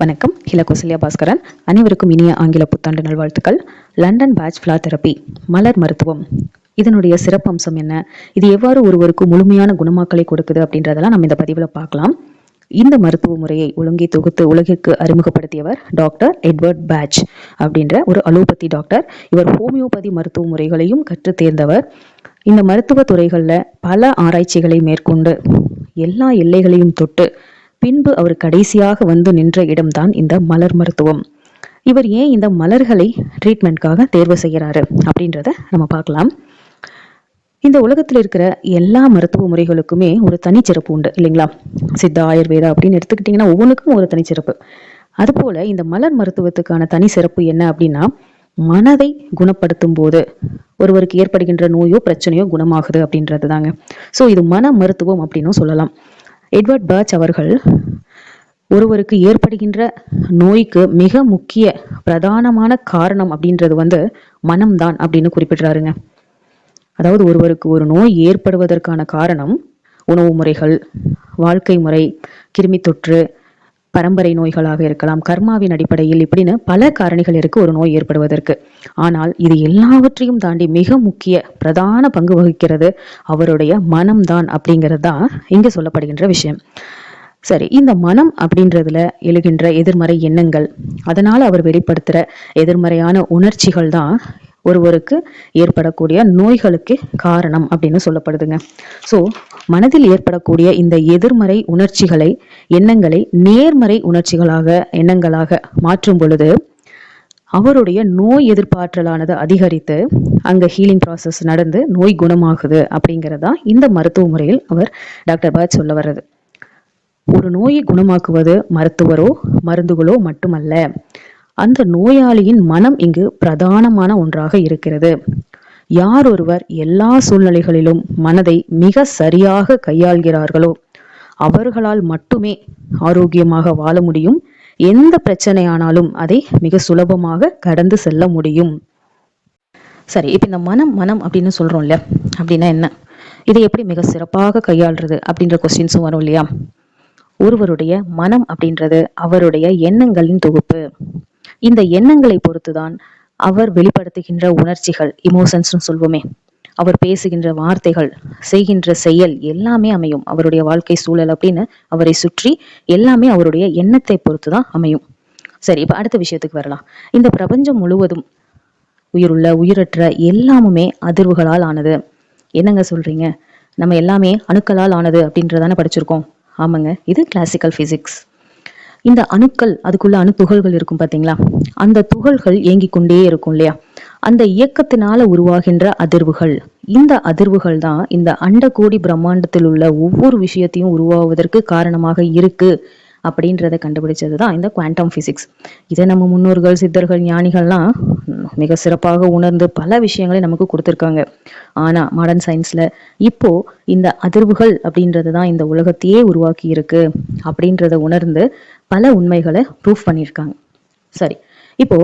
வணக்கம். ஹில கௌசல்யா பாஸ்கரன். அனைவருக்கும் இனிய ஆங்கில புத்தாண்டு நல்வாழ்த்துக்கள். லண்டன் பேட்ச் ஃபிளா தெரப்பி மலர் மருத்துவம். இதனுடைய சிறப்பம்சம் என்ன? இது எவ்வாறு ஒருவருக்கு முழுமையான குணமாக்கலை கொடுக்குது அப்படின்றதெல்லாம் நம்ம இந்த பதிவில் பார்க்கலாம். இந்த மருத்துவ முறையை ஒழுங்கை தொகுத்து உலகிற்கு அறிமுகப்படுத்தியவர் டாக்டர் எட்வர்ட் பேட்ச் அப்படின்ற ஒரு அலோபதி டாக்டர். இவர் ஹோமியோபதி மருத்துவ முறைகளையும் கற்று தேர்ந்தவர் இந்த மருத்துவ துறைகளில் பல ஆராய்ச்சிகளை மேற்கொண்டு எல்லா எல்லைகளையும் தொட்டு பின்பு அவர் கடைசியாக வந்து நின்ற இடம்தான் இந்த மலர் மருத்துவம். இவர் ஏன் இந்த மலர்களை ட்ரீட்மெண்ட்காக தேர்வு செய்கிறாரு அப்படின்றத நம்ம பார்க்கலாம். இந்த உலகத்தில் இருக்கிற எல்லா மருத்துவ முறைகளுக்குமே ஒரு தனிச்சிறப்பு உண்டு இல்லைங்களா? சித்தா ஆயுர்வேதா அப்படின்னு எடுத்துக்கிட்டிங்கன்னா ஒவ்வொன்றுக்கும் ஒரு தனிச்சிறப்பு. அதுபோல இந்த மலர் மருத்துவத்துக்கான தனி சிறப்பு என்ன அப்படின்னா மனதை குணப்படுத்தும் போது ஒருவருக்கு ஏற்படுகின்ற நோயோ பிரச்சனையோ குணமாகுது அப்படின்றது தாங்க ஸோ இது மன மருத்துவம் அப்படின்னும் சொல்லலாம். எட்வர்ட் பர்ச் அவர்கள் ஒருவருக்கு ஏற்படுகின்ற நோய்க்கு மிக முக்கிய பிரதானமான காரணம் அப்படின்றது வந்து மனம்தான் அப்படின்னு குறிப்பிடுறாருங்க. அதாவது ஒருவருக்கு ஒரு நோய் ஏற்படுவதற்கான காரணம் உணவு முறைகள் வாழ்க்கை முறை கிருமி தொற்று பரம்பரை நோய்களாக இருக்கலாம் கர்மாவின் அடிப்படையில் இப்படின்னு பல காரணிகள் இருக்கு ஒரு நோய் ஏற்படுவதற்கு. ஆனால் இது எல்லாவற்றையும் தாண்டி மிக முக்கிய பிரதான பங்கு வகிக்கிறது அவருடைய மனம்தான் அப்படிங்கிறது தான் இங்க சொல்லப்படுகின்ற விஷயம். சரி இந்த மனம் அப்படின்றதுல எழுகின்ற எதிர்மறை எண்ணங்கள் அதனால அவர் வெளிப்படுத்துற எதிர்மறையான உணர்ச்சிகள் தான் ஒருவருக்கு ஏற்படக்கூடிய நோய்களுக்கு காரணம் அப்படின்னு சொல்லப்படுதுங்க. ஸோ மனதில் ஏற்படக்கூடிய இந்த எதிர்மறை உணர்ச்சிகளை எண்ணங்களை நேர்மறை உணர்ச்சிகளாக எண்ணங்களாக மாற்றும் பொழுது அவருடைய நோய் எதிர்ப்பாற்றலானது அதிகரித்து அங்க ஹீலிங் ப்ராசஸ் நடந்து நோய் குணமாகுது அப்படிங்கிறதா இந்த மருத்துவ முறையில் அவர் டாக்டர் பாத் சொல்ல வர்றது. ஒரு நோயை குணமாக்குவது மருத்துவரோ மருந்துகளோ மட்டுமல்ல அந்த நோயாளியின் மனம் இங்கு பிரதானமான ஒன்றாக இருக்கிறது. யார் ஒருவர் எல்லா சூழ்நிலைகளிலும் மனதை மிக சரியாக கையாள்கிறார்களோ அவர்களால் மட்டுமே ஆரோக்கியமாக வாழ முடியும். எந்த பிரச்சனையானாலும் அதை மிக சுலபமாக கடந்து செல்ல முடியும். சரி இப்போ இந்த மனம் மனம் அப்படின்னு சொல்றோம் இல்லையா அப்படின்னா என்ன? இதை எப்படி மிக சிறப்பாக கையாள்றது அப்படின்ற கொஸ்டின்ஸும் வரும் இல்லையா? ஒருவருடைய மனம் அப்படின்றது அவருடைய எண்ணங்களின் தொகுப்பு. இந்த எண்ணங்களை பொறுத்துதான் அவர் வெளிப்படுத்துகின்ற உணர்ச்சிகள் இமோஷன்ஸ்னு சொல்வோமே. அவர் பேசுகின்ற வார்த்தைகள் செய்கின்ற செயல் எல்லாமே அமையும். அவருடைய வாழ்க்கை சூழல் அப்படின்னு அவரை சுற்றி எல்லாமே அவருடைய எண்ணத்தை பொறுத்து தான் அமையும். சரி இப்போ அடுத்த விஷயத்துக்கு வரலாம். இந்த பிரபஞ்சம் முழுவதும் உயிருள்ள உயிரற்ற எல்லாமுமே அதிர்வுகளால் ஆனது. என்னங்க சொல்றீங்க? நம்ம எல்லாமே அணுக்களால் ஆனது அப்படின்றதான படிச்சிருக்கோம். ஆமாங்க இது கிளாசிக்கல் பிசிக்ஸ் இந்த அணுக்கள் அதுக்குள்ள அணுத்துகள்கள் இருக்கும் பாத்தீங்களா? அந்த துகள்கள் இயங்கிக் கொண்டே இருக்கும் இல்லையா? அந்த இயக்கத்தினால உருவாகின்ற அதிர்வுகள். இந்த அதிர்வுகள் தான் இந்த அண்டகோடி பிரம்மாண்டத்தில் உள்ள ஒவ்வொரு விஷயத்தையும் உருவாவதற்கு காரணமாக இருக்கு. அப்படின்றத கண்டுபிடிச்சது தான் இந்த குவாண்டம் ஃபிசிக்ஸ் இதை நம்ம முன்னோர்கள் சித்தர்கள் ஞானிகள்லாம் மிக சிறப்பாக உணர்ந்து பல விஷயங்களை நமக்கு கொடுத்துருக்காங்க. ஆனால் மாடர்ன் சயின்ஸில் இப்போ இந்த அதிர்வுகள் அப்படின்றது தான் இந்த உலகத்தையே உருவாக்கி இருக்கு அப்படின்றத உணர்ந்து பல உண்மைகளை ப்ரூஃப் பண்ணியிருக்காங்க. சரி இப்போ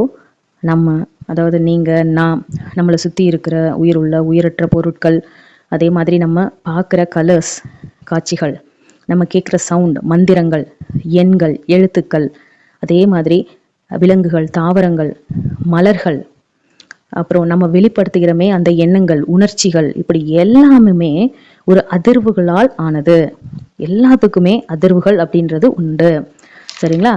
நம்ம அதாவது நீங்கள் நான் நம்மளை சுற்றி இருக்கிற உயிர் உள்ள உயிரற்ற பொருட்கள் அதே மாதிரி நம்ம பார்க்குற கலர்ஸ் காட்சிகள் நம்ம கேட்குற சவுண்ட் மந்திரங்கள் எண்கள் எழுத்துக்கள் அதே மாதிரி விலங்குகள் தாவரங்கள் மலர்கள் அப்புறம் நம்ம வெளிப்படுத்துகிறோமே அந்த எண்ணங்கள் உணர்ச்சிகள் இப்படி எல்லாமே ஒரு அதிர்வுகளால் ஆனது. எல்லாத்துக்குமே அதிர்வுகள் அப்படின்றது உண்டு. சரிங்களா?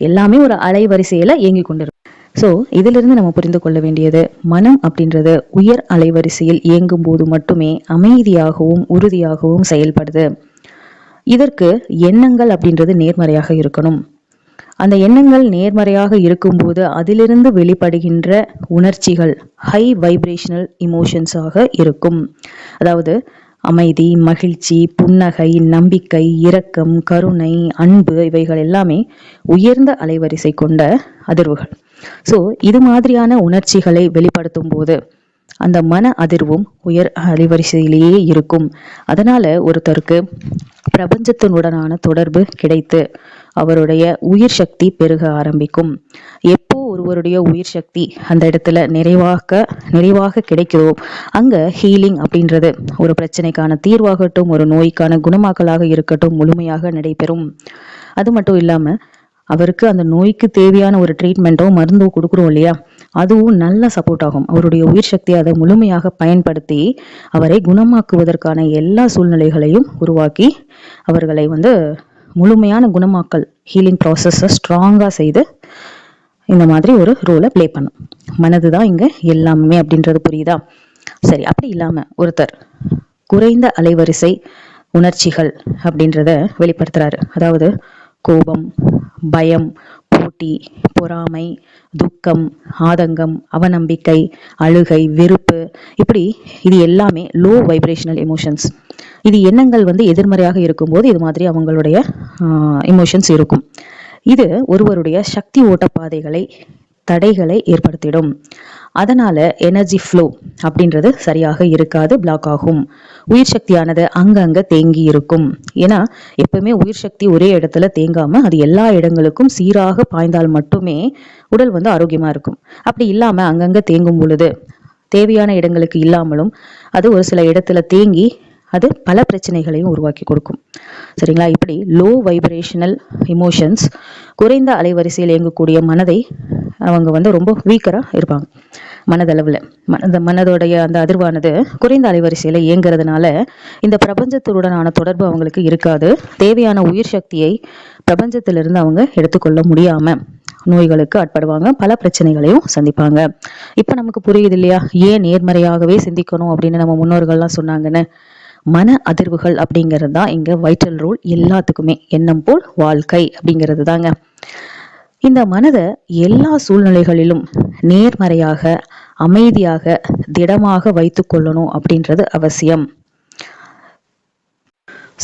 எல்லாமே ஒரு அலைவரிசையில இயங்கி கொண்டிருக்கும் ஸோ இதிலிருந்து நம்ம புரிந்து கொள்ள வேண்டியது மனம் அப்படின்றது உயர் அலைவரிசையில் இயங்கும் போது மட்டுமே அமைதியாகவும் உறுதியாகவும் செயல்படுது. இதற்கு எண்ணங்கள் அப்படின்றது நேர்மறையாக இருக்கணும். அந்த எண்ணங்கள் நேர்மறையாக இருக்கும்போது அதிலிருந்து வெளிப்படுகின்ற உணர்ச்சிகள் ஹை வைப்ரேஷனல் இமோஷன்ஸாக இருக்கும். அதாவது அமைதி மகிழ்ச்சி புன்னகை நம்பிக்கை இரக்கம் கருணை அன்பு இவைகள் எல்லாமே உயர்ந்த அலைவரிசை கொண்ட அதிர்வுகள். ஸோ இது மாதிரியான உணர்ச்சிகளை வெளிப்படுத்தும் போது அந்த மன அதிர்வும் உயர் அலைவரிசையிலேயே இருக்கும். அதனால ஒருத்தருக்கு பிரபஞ்சத்தினுடனான தொடர்பு கிடைத்து அவருடைய உயிர் சக்தி பெருக ஆரம்பிக்கும். எப்போ ஒருவருடைய உயிர் சக்தி அந்த இடத்துல நிறைவாக நிறைவாக கிடைக்குதோ அங்க ஹீலிங் அப்படின்றது ஒரு பிரச்சனைக்கான தீர்வாகட்டும் ஒரு நோய்க்கான குணமாக்கலாக இருக்கட்டும் முழுமையாக நடைபெறும். அது மட்டும் இல்லாம அவருக்கு அந்த நோய்க்கு தேவையான ஒரு ட்ரீட்மெண்ட்டோ மருந்தோ கொடுக்குறோம் இல்லையா? அதுவும் நல்ல சப்போர்ட் ஆகும். அவருடைய உயிர் சக்தியை அதை முழுமையாக பயன்படுத்தி அவரை குணமாக்குவதற்கான எல்லா சூழ்நிலைகளையும் உருவாக்கி அவர்களை வந்து முழுமையான குணமாக்கல் ஹீலிங் ப்ராசஸை ஸ்ட்ராங்காக செய்து இந்த மாதிரி ஒரு ரோலை ப்ளே பண்ணும். மனது தான் இங்கே எல்லாமே அப்படின்றது புரியுதா? சரி அப்படி இல்லாமல் ஒருத்தர் குறைந்த அலைவரிசை உணர்ச்சிகள் அப்படின்றத வெளிப்படுத்துறாரு. அதாவது கோபம் பயம் போட்டி பொறாமை துக்கம் ஆதங்கம் அவநம்பிக்கை அழுகை வெறுப்பு இப்படி இது எல்லாமே லோ வைப்ரேஷனல் எமோஷன்ஸ் இது எண்ணங்கள் வந்து எதிர்மறையாக இருக்கும்போது இது மாதிரி அவங்களுடைய எமோஷன்ஸ் இருக்கும். இது ஒருவருடைய சக்தி ஓட்டப்பாதைகளை தடைகளை ஏற்படுத்திடும். அதனால் எனர்ஜி ஃப்ளோ அப்படின்றது சரியாக இருக்காது பிளாக் ஆகும். உயிர் சக்தியானது அங்கங்கே தேங்கி இருக்கும். ஏன்னா எப்பவுமே உயிர் சக்தி ஒரே இடத்துல தேங்காமல் அது எல்லா இடங்களுக்கும் சீராக பாய்ந்தால் மட்டுமே உடல் வந்து ஆரோக்கியமாக இருக்கும். அப்படி இல்லாமல் அங்கங்கே தேங்கும் பொழுது தேவையான இடங்களுக்கு இல்லாமலும் அது ஒரு சில இடத்துல தேங்கி அது பல பிரச்சனைகளையும் உருவாக்கி கொடுக்கும். சரிங்களா? இப்படி லோ வைப்ரேஷனல் இமோஷன்ஸ் குறைந்த அலைவரிசையில் இயங்கக்கூடிய மனதை அவங்க வந்து ரொம்ப வீக்கராக இருப்பாங்க. மனதளவில். அந்த மனதோடைய அந்த அதிர்வானது குறைந்த அலைவரிசையில் இயங்குறதுனால இந்த பிரபஞ்சத்துடனான தொடர்பு அவங்களுக்கு இருக்காது. தேவையான உயிர் சக்தியை பிரபஞ்சத்திலிருந்து அவங்க எடுத்துக்கொள்ள முடியாமல் நோய்களுக்கு ஆட்படுவாங்க. பல பிரச்சனைகளையும் சந்திப்பாங்க. இப்போ நமக்கு புரியுது இல்லையா? ஏன் நேர்மறையாகவே சிந்திக்கணும் அப்படின்னு நம்ம முன்னோர்கள்லாம் சொன்னாங்கன்னு. மன அதிர்வுகள் அப்படிங்கிறது தான் இங்கே வைட்டல் ரோல் எல்லாத்துக்குமே. எண்ணம் போல் வாழ்க்கை அப்படிங்கிறது தாங்க இந்த மனதை எல்லா சூழ்நிலைகளிலும் நேர்மறையாக அமைதியாக திடமாக வைத்து கொள்ளணும் அப்படின்றது அவசியம்.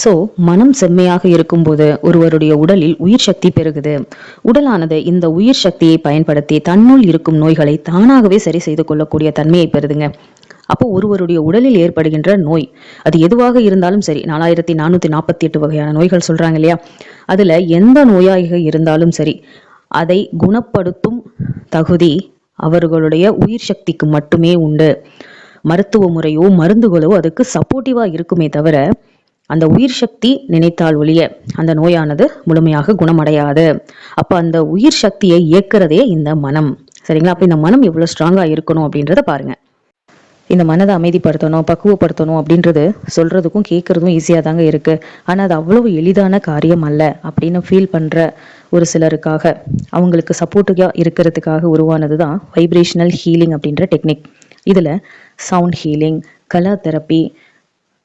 ஸோ மனம் செம்மையாக இருக்கும்போது ஒருவருடைய உடலில் உயிர் சக்தி பெருகுது. உடலானது இந்த உயிர் சக்தியை பயன்படுத்தி தன்னுள் இருக்கும் நோய்களை தானாகவே சரி செய்து கொள்ளக்கூடிய தன்மையை பெறுதுங்க. அப்போ ஒருவருடைய உடலில் ஏற்படுகின்ற நோய். அது எதுவாக இருந்தாலும் சரி நாலாயிரத்தி நானூற்றி நாற்பத்தி எட்டு வகையான நோய்கள் சொல்கிறாங்க இல்லையா? அதில் எந்த நோயாக இருந்தாலும் சரி அதை குணப்படுத்தும் தகுதி அவர்களுடைய உயிர் சக்திக்கு மட்டுமே உண்டு. மருத்துவ முறையோ மருந்துகளோ அதுக்கு சப்போர்ட்டிவாக இருக்குமே தவிர அந்த உயிர் சக்தி நினைத்தால் ஒழிய அந்த நோயானது முழுமையாக குணமடையாது. அப்போ அந்த உயிர் சக்தியை இயக்கிறதே இந்த மனம். சரிங்களா? அப்போ இந்த மனம் எவ்வளோ ஸ்ட்ராங்காக இருக்கணும் அப்படின்றத பாருங்கள் இந்த மனதை அமைதிப்படுத்தணும் பக்குவப்படுத்தணும் அப்படின்றது சொல்கிறதுக்கும் கேட்குறதும் ஈஸியாக தாங்க இருக்குது ஆனால் அது அவ்வளவு எளிதான காரியம் அல்ல அப்படின்னு ஃபீல் பண்ணுற ஒரு சிலருக்காக. அவங்களுக்கு சப்போர்ட்டுக்காக இருக்கிறதுக்காக உருவானது தான் வைப்ரேஷனல் ஹீலிங் அப்படின்ற டெக்னிக் இதில் sound healing colour therapy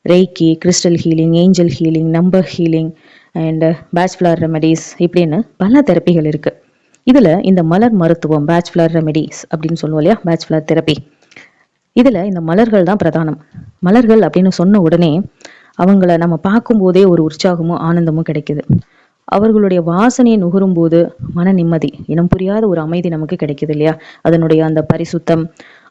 reiki crystal healing angel healing number healing and Bach remedies இப்படின்னு பல தெரப்பிகள் இருக்குது இதில் இந்த மலர் மருத்துவம் பேட்ச் ஃப்ளவர் ரெமெடிஸ் அப்படின்னு சொல்லுவோம் இல்லையா? பேட்ச் ஃப்ளவர் தெரப்பி இதில் இந்த மலர்கள் தான் பிரதானம். மலர்கள் அப்படின்னு சொன்ன உடனே அவங்கள நம்ம பார்க்கும்போதே ஒரு உற்சாகமும் ஆனந்தமும் கிடைக்குது. அவர்களுடைய வாசனையை நுகரும் போது மன நிம்மதி இனம் புரியாத ஒரு அமைதி நமக்கு கிடைக்குது இல்லையா? அதனுடைய அந்த பரிசுத்தம்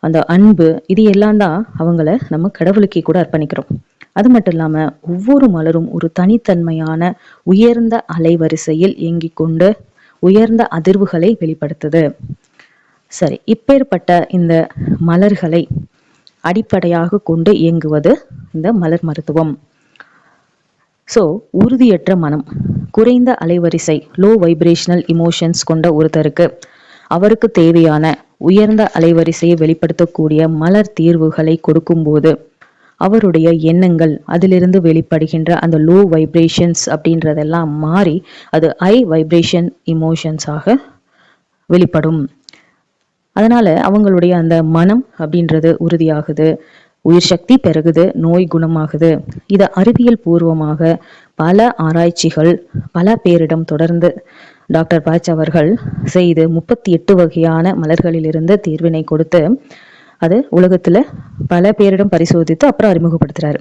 அந்த அன்பு இது எல்லாம் தான் அவங்கள நம்ம கடவுளுக்கே கூட அர்ப்பணிக்கிறோம். அது மட்டும் இல்லாமல் ஒவ்வொரு மலரும் ஒரு தனித்தன்மையான உயர்ந்த அலைவரிசையில் இயங்கிக் கொண்டு உயர்ந்த அதிர்வுகளை வெளிப்படுத்துது. சரி இப்பேற்பட்ட இந்த மலர்களை அடிப்படையாக கொண்டு இயங்குவது இந்த மலர் மருத்துவம். ஸோ உறுதியற்ற மனம் குறைந்த அலைவரிசை லோ வைப்ரேஷனல் இமோஷன்ஸ் கொண்ட ஒருத்தருக்கு அவருக்கு தேவையான உயர்ந்த அலைவரிசையை வெளிப்படுத்தக்கூடிய மலர் தீர்வுகளை கொடுக்கும்போது அவருடைய எண்ணங்கள் அதிலிருந்து வெளிப்படுகின்ற அந்த லோ வைப்ரேஷன்ஸ் அப்படின்றதெல்லாம் மாறி அது ஐ வைப்ரேஷன் இமோஷன்ஸாக வெளிப்படும். அதனால அவங்களுடைய அந்த மனம் அப்படின்றது உறுதியாகுது உயிர் சக்தி பெருகுது நோய் குணமாகுது. இதை அறிவியல் பூர்வமாக பல ஆராய்ச்சிகள் பல பேரிடம் தொடர்ந்து டாக்டர் பாச் அவர்கள் செய்து முப்பத்தி எட்டு வகையான மலர்களிலிருந்து தீர்வினை கொடுத்து அது உலகத்துல பல பேரிடம் பரிசோதித்து அப்புறம் அறிமுகப்படுத்துகிறாரு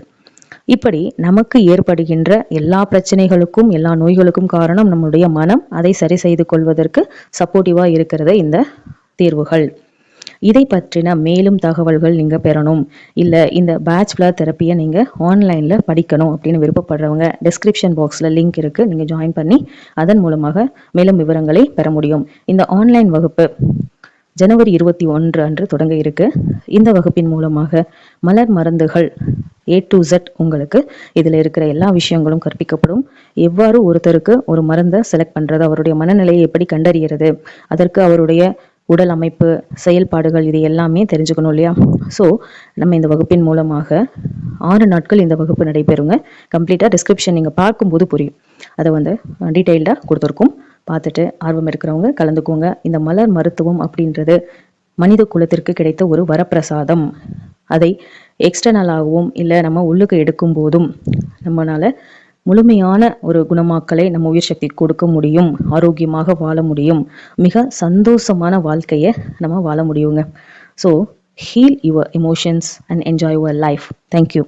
இப்படி நமக்கு ஏற்படுகின்ற எல்லா பிரச்சனைகளுக்கும் எல்லா நோய்களுக்கும் காரணம் நம்முடைய மனம். அதை சரி செய்து கொள்வதற்கு சப்போர்ட்டிவா இருக்கிறது இந்த தீர்வுகள். இதை பற்றின மேலும் தகவல்கள் நீங்கள் பெறணும். இல்லை இந்த பேச்சுலர் தெரப்பியை நீங்கள் ஆன்லைனில் படிக்கணும் அப்படின்னு விருப்பப்படுறவங்க டிஸ்கிரிப்ஷன் பாக்ஸில் லிங்க் இருக்குது நீங்கள் ஜாயின் பண்ணி அதன் மூலமாக மேலும் விவரங்களை பெற முடியும். இந்த ஆன்லைன் வகுப்பு ஜனவரி இருபத்தி ஒன்று அன்று தொடங்க இருக்கு. இந்த வகுப்பின் மூலமாக மலர் மருந்துகள் ஏ டு ஜெட் உங்களுக்கு இதில் இருக்கிற எல்லா விஷயங்களும் கற்பிக்கப்படும். எவ்வாறு ஒருத்தருக்கு ஒரு மருந்தை செலக்ட் பண்ணுறது அவருடைய மனநிலையை எப்படி கண்டறிகிறது அதற்கு அவருடைய உடல் அமைப்பு செயல்பாடுகள் இது எல்லாமே தெரிஞ்சுக்கணும் இல்லையா? ஸோ நம்ம இந்த வகுப்பின் மூலமாக ஆறு நாட்கள் இந்த வகுப்பு நடைபெறுங்க. கம்ப்ளீட்டாக டிஸ்கிரிப்ஷன் நீங்கள் பார்க்கும்போது புரியும். அதை வந்து டீட்டெயில்டாக கொடுத்துருக்கோம். பார்த்துட்டு ஆர்வம் இருக்கிறவங்க கலந்துக்கோங்க. இந்த மலர் மருத்துவம் அப்படின்றது மனித குலத்திற்கு கிடைத்த ஒரு வரப்பிரசாதம். அதை எக்ஸ்டர்னலாகவும் இல்லை நம்ம உள்ளுக்கு எடுக்கும் போதும் நம்மளால் முழுமையான ஒரு குணமாக்கலை நம்ம உயிர் சக்தி கொடுக்க முடியும் ஆரோக்கியமாக வாழ முடியும் மிக சந்தோஷமான வாழ்க்கையை நம்ம வாழ முடியுங்க. So heal your emotions and enjoy your life thank you